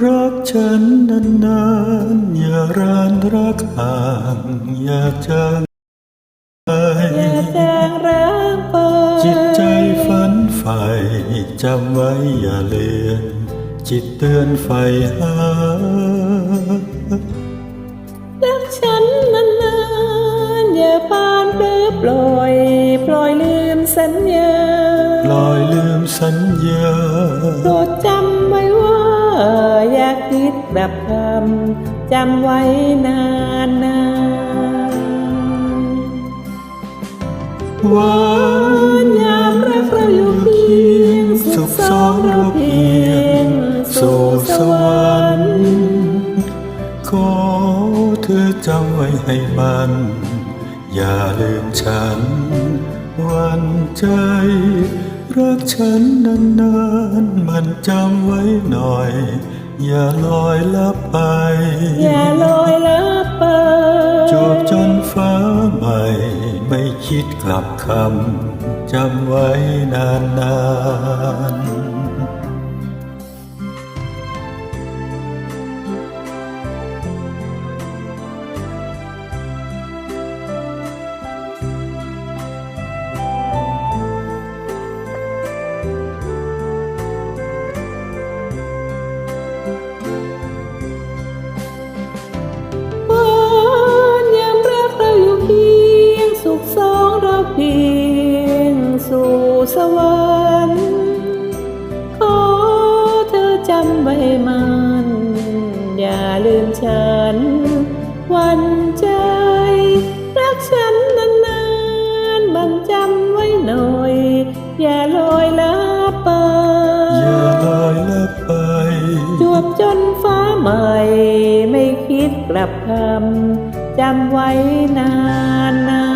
รักฉันนานๆอย่ารานรักห่างอย่าจางไปอย่าจางรักไปจิตใจฝันใฝ่จำไว้อย่าเลือนจิตเตือนไฟหารักฉันนานๆอย่าปานหรือปล่อยปล่อยลืมสัญญาปล่อยลืมสัญญาโปรดจำไว้ว่าอย่าคิ ดแบบคำจำไว้นานนานหวานยามรักเราอยู่เพียงสุขสองเราเพียงสู่สวรรค์ขอเธอจำไว้ให้มันอย่าลืมฉัน วันใจรักฉันนานๆมันจำไว้หน่อย อย่าลอยลับไป อย่าลอยลับไปจวบจนฟ้าใหม่ ไม่คิดกลับคำจำไว้นานนานๆ อย่าลืมฉัน วันใจ รักฉันนานๆมันจำไว้หน่อย อย่าลอยลับไป อย่าลอยลับไป จวบจนฟ้าใหม่ ไม่คิดกลับคำจำไว้นานนาน